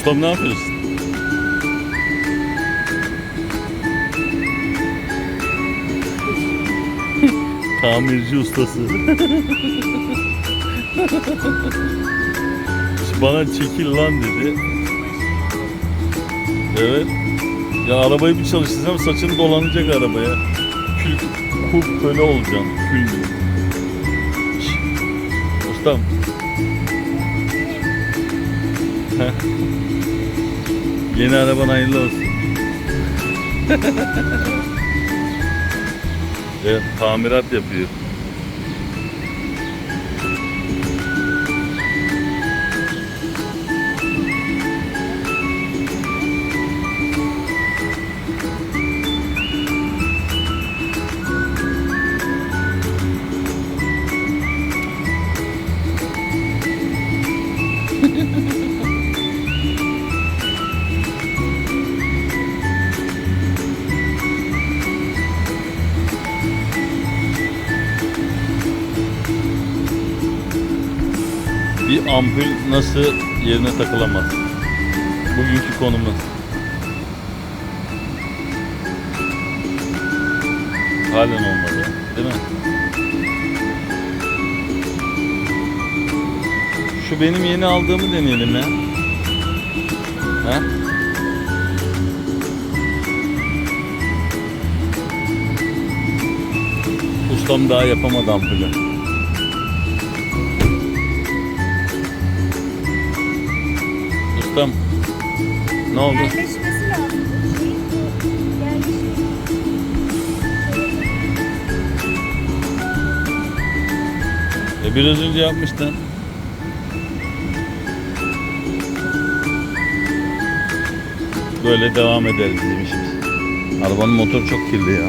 Ustam ne yapıyorsun? Tamirci ustası. Bana çekil lan dedi. Evet. Ya arabayı bir çalıştırsam saçın dolanacak arabaya. Kül, kul köle olacaksın. Kül. Ustam. Heh. Yeni araban hayırlı olsun. evet, tamirat yapıyor. Bir ampul nasıl yerine takılamaz? Bugünkü konumuz. Halen olmadı. Değil mi? Şu benim yeni aldığımı deneyelim ya. He? Ustam daha yapamadı ampulü. Ustam. Ne oldu? Yerleşmesi lazım. E biraz önce yapmıştın. Böyle devam ederiz işimiz. Arabanın motoru çok kirli ya.